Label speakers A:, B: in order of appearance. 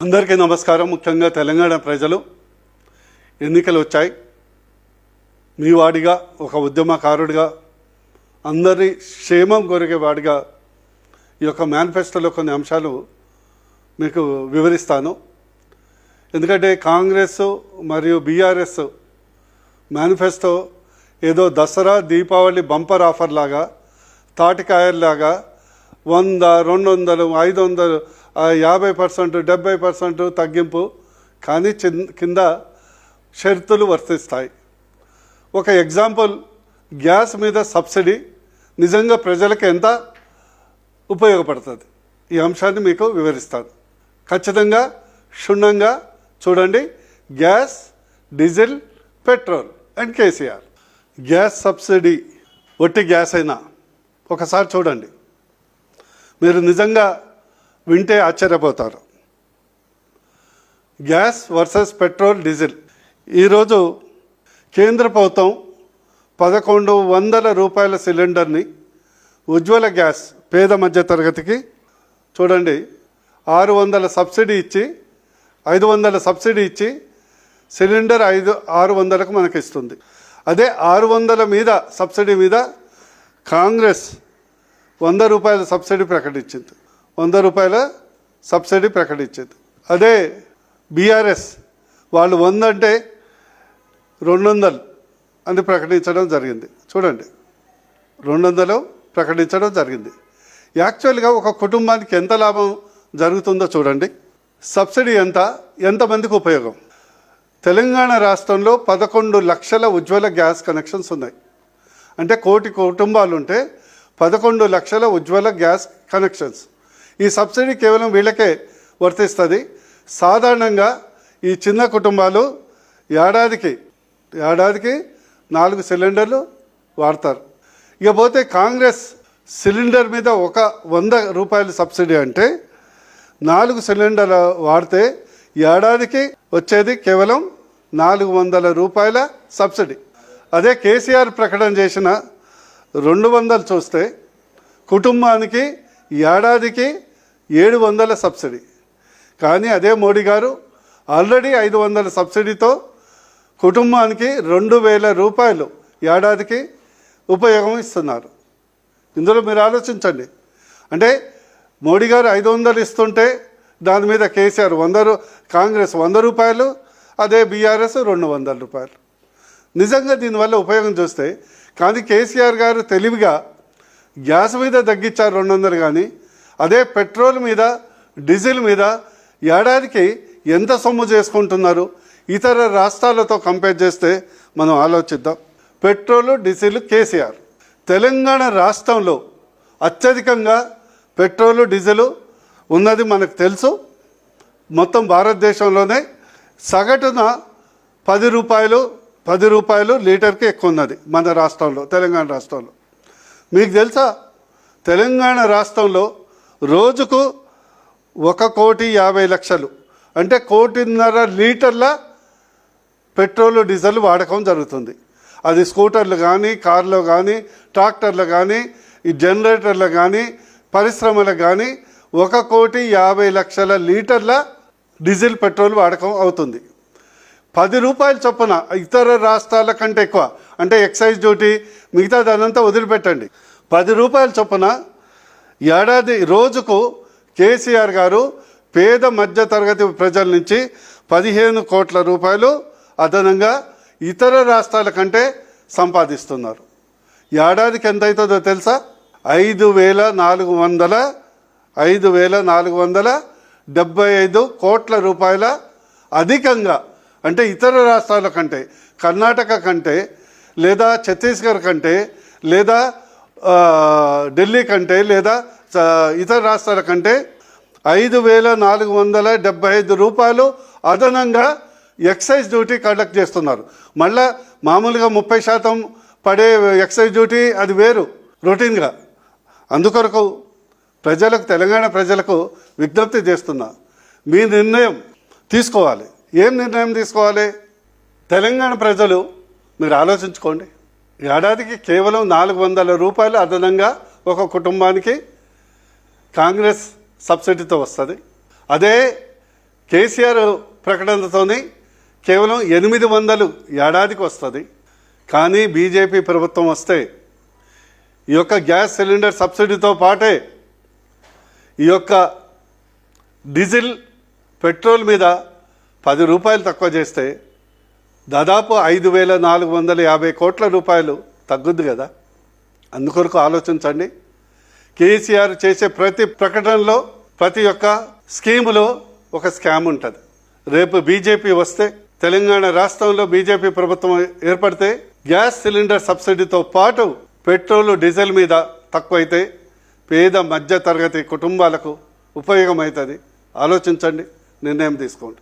A: అందరికీ నమస్కారం. ముఖ్యంగా తెలంగాణ ప్రజలు ఎన్నికలు వచ్చాయి. మీ వాడిగా ఒక ఉద్యమకారుడిగా అందరి క్షేమం కొరిగే వాడిగా ఈ యొక్క మేనిఫెస్టోలో కొన్ని అంశాలు మీకు వివరిస్తాను. ఎందుకంటే కాంగ్రెస్ మరియు బీఆర్ఎస్ మేనిఫెస్టో ఏదో దసరా దీపావళి బంపర్ ఆఫర్ లాగా తాటికాయల్లాగా వంద రెండు వందలు ఐదు వందలు యాభై పర్సెంట్ డెబ్బై పర్సెంట్ తగ్గింపు. కానీ చిన్ కింద షరతులు వర్తిస్తాయి. ఒక ఎగ్జాంపుల్ గ్యాస్ మీద సబ్సిడీ నిజంగా ప్రజలకు ఎంత ఉపయోగపడుతుంది? ఈ అంశాన్ని మీకు వివరిస్తాను. ఖచ్చితంగా క్షుణ్ణంగా చూడండి. Gas diesel petrol and KCR. Gas subsidy ఒట్టి గ్యాస్ అయినా. ఒకసారి చూడండి. మీరు నిజంగా వింటే ఆశ్చర్యపోతారు. Gas versus petrol diesel. ఈరోజు కేంద్ర ప్రభుత్వం పదకొండు వందల రూపాయల సిలిండర్ని ఉజ్వల గ్యాస్ పేద మధ్య తరగతికి చూడండి ఆరు వందల సబ్సిడీ ఇచ్చి ఐదు వందల సబ్సిడీ ఇచ్చి సిలిండర్ ఐదు ఆరు వందలకు మనకి ఇస్తుంది అదే ఆరు వందల మీద సబ్సిడీ మీద కాంగ్రెస్ వంద రూపాయల సబ్సిడీ ప్రకటించింది. వంద రూపాయల సబ్సిడీ ప్రకటించింది. అదే బీఆర్ఎస్ వాళ్ళు వంద అంటే రెండు వందలు అని ప్రకటించడం జరిగింది. చూడండి. రెండు వందలు ప్రకటించడం జరిగింది. యాక్చువల్గా ఒక కుటుంబానికి ఎంత లాభం జరుగుతుందో చూడండి. సబ్సిడీ ఎంత ఎంతమందికి ఉపయోగం? తెలంగాణ రాష్ట్రంలో పదకొండు లక్షల ఉజ్వల గ్యాస్ కనెక్షన్స్ ఉన్నాయి. అంటే కోటి కుటుంబాలు ఉంటే పదకొండు లక్షల ఉజ్వల గ్యాస్ కనెక్షన్స్. ఈ సబ్సిడీ కేవలం వీళ్ళకే వర్తిస్తుంది. సాధారణంగా ఈ చిన్న కుటుంబాలు ఏడాదికి ఏడాదికి నాలుగు సిలిండర్లు వాడతారు. ఇకపోతే కాంగ్రెస్ సిలిండర్ మీద ఒక వంద రూపాయల సబ్సిడీ అంటే నాలుగు సిలిండర్లు వాడితే ఏడాదికి వచ్చేది కేవలం నాలుగు వందల రూపాయల సబ్సిడీ. అదే కేసీఆర్ ప్రకటన చేసిన రెండు వందలు చూస్తే కుటుంబానికి ఏడాదికి ఏడు వందల సబ్సిడీ. కానీ అదే మోడీ గారు ఆల్రెడీ ఐదు వందల సబ్సిడీతో కుటుంబానికి రెండు వేల రూపాయలు ఏడాదికి ఉపయోగం ఇస్తున్నారు. ఇందులో మీరు ఆలోచించండి. అంటే మోడీ గారు ఐదు వందలు ఇస్తుంటే దాని మీద కేసీఆర్ వంద కాంగ్రెస్ వంద రూపాయలు అదే బీఆర్ఎస్ రెండు వందల రూపాయలు. నిజంగా దీనివల్ల ఉపయోగం చూస్తే కానీ కేసీఆర్ గారు తెలివిగా గ్యాస్ మీద తగ్గించారు రెండు వందలు కానీ అదే పెట్రోల్ మీద డీజిల్ మీద ఏడాదికి ఎంత సొమ్ము చేసుకుంటున్నారు ఇతర రాష్ట్రాలతో కంపేర్ చేస్తే మనం ఆలోచిద్దాం. Petrol diesel KCR. తెలంగాణ రాష్ట్రంలో అత్యధికంగా పెట్రోలు డీజిల్ ఉన్నది మనకు తెలుసు. మొత్తం భారతదేశంలోనే సగటున పది రూపాయలు పది రూపాయలు లీటర్కి ఎక్కువ ఉన్నది మన రాష్ట్రంలో తెలంగాణ రాష్ట్రంలో. మీకు తెలుసా? తెలంగాణ రాష్ట్రంలో రోజుకు ఒక కోటి యాభై లక్షలు అంటే కోటిన్నర లీటర్ల పెట్రోల్ డీజిల్ వాడకం జరుగుతుంది. అది స్కూటర్లు కానీ కార్లు కానీ ట్రాక్టర్లు కానీ ఈ జనరేటర్లు కానీ పరిశ్రమలు కానీ ఒక కోటి యాభై లక్షల లీటర్ల డీజిల్ పెట్రోల్ వాడకం అవుతుంది. పది రూపాయల చొప్పున ఇతర రాష్ట్రాల కంటే ఎక్కువ. అంటే ఎక్సైజ్ డ్యూటీ మిగతా దానంతా వదిలిపెట్టండి. పది రూపాయల చొప్పున ఏడాది రోజుకు కేసీఆర్ గారు పేద మధ్య తరగతి ప్రజల నుంచి పదిహేను కోట్ల రూపాయలు అదనంగా ఇతర రాష్ట్రాల కంటే సంపాదిస్తున్నారు. ఏడాదికి ఎంత అవుతుందో తెలుసా? ఐదు వేల నాలుగు వందల ఐదు వేల నాలుగు వందల డెబ్బై ఐదు కోట్ల రూపాయల అధికంగా అంటే ఇతర రాష్ట్రాల కంటే కర్ణాటక కంటే లేదా ఛత్తీస్గఢ్ కంటే లేదా ఢిల్లీ కంటే లేదా ఇతర రాష్ట్రాల కంటే ఐదు వేల నాలుగు వందల డెబ్బై ఐదు రూపాయలు అదనంగా ఎక్సైజ్ డ్యూటీ కండక్ట్ చేస్తున్నారు. మళ్ళా మామూలుగా ముప్పై శాతం పడే ఎక్సైజ్ డ్యూటీ అది వేరు రొటీన్గా. అందుకొరకు ప్రజలకు తెలంగాణ ప్రజలకు విజ్ఞప్తి చేస్తున్నా మీ నిర్ణయం తీసుకోవాలి. ఏం నిర్ణయం తీసుకోవాలి? తెలంగాణ ప్రజలు మీరు ఆలోచించుకోండి. ఏడాదికి కేవలం నాలుగు వందల రూపాయలు అదనంగా ఒక కుటుంబానికి కాంగ్రెస్ సబ్సిడీతో వస్తుంది. అదే కేసీఆర్ ప్రకటనతోని కేవలం ఎనిమిది వందలు ఏడాదికి వస్తుంది. కానీ బీజేపీ ప్రభుత్వం వస్తే ఈ యొక్క గ్యాస్ సిలిండర్ సబ్సిడీతో పాటే ఈ యొక్క డీజిల్ పెట్రోల్ మీద పది రూపాయలు తక్కువ చేస్తే దాదాపు ఐదు వేల నాలుగు వందల యాభై కోట్ల రూపాయలు తగ్గుద్ది కదా. అందుకొరకు ఆలోచించండి. కేసీఆర్ చేసే ప్రతి ప్రకటనలో ప్రతి ఒక్క స్కీములో ఒక స్కామ్ ఉంటుంది. రేపు బీజేపీ వస్తే తెలంగాణ రాష్ట్రంలో బీజేపీ ప్రభుత్వం ఏర్పడితే గ్యాస్ సిలిండర్ సబ్సిడీతో పాటు పెట్రోల్ డీజిల్ మీద తక్కువైతే పేద మధ్య తరగతి కుటుంబాలకు ఉపయోగమవుతుంది. ఆలోచించండి. నిర్ణయం తీసుకోండి.